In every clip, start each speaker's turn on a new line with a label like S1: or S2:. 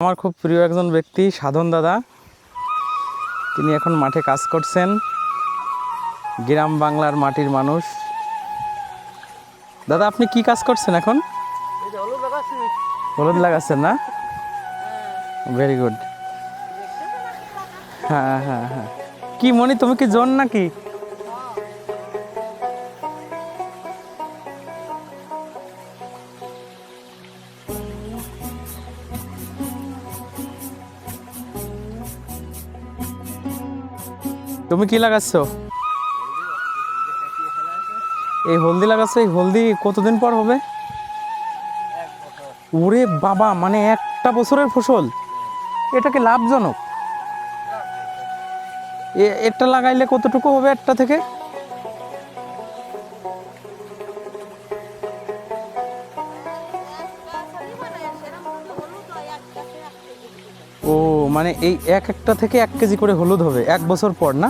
S1: আমার খুব প্রিয় একজন ব্যক্তি, সাধন দাদা। তিনি এখন মাঠে কাজ করছেন। গ্রাম বাংলার মাটির মানুষ। দাদা, আপনি কি কাজ করছেন এখন? হলুদ লাগাচ্ছেন, না? ভেরি গুড হ্যাঁ হ্যাঁ হ্যাঁ। কি মনি তুমি কি জোন নাকি? তুমি কি লাগাচ্ছ? এই হলদি লাগাচ্ছে? এই হলদি কতদিন পর হবে? ওরে বাবা মানে একটা বছরের ফসল? এটা কি লাভজনক? এ- একটা লাগাইলে কতটুকু হবে একটা থেকে? ও মানে এই এক একটা থেকে এক কেজি করে হলুদ হবে, এক বছর পর না?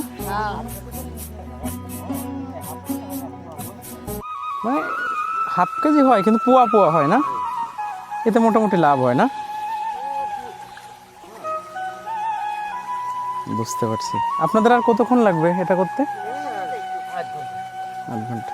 S1: মানে হাফ কেজি হয়, কিন্তু পোয়া পোয়া হয় না? এতে মোটামুটি লাভ হয় না? বুঝতে পারছি। আপনাদের আর কতক্ষণ লাগবে এটা করতে? আধ ঘণ্টা।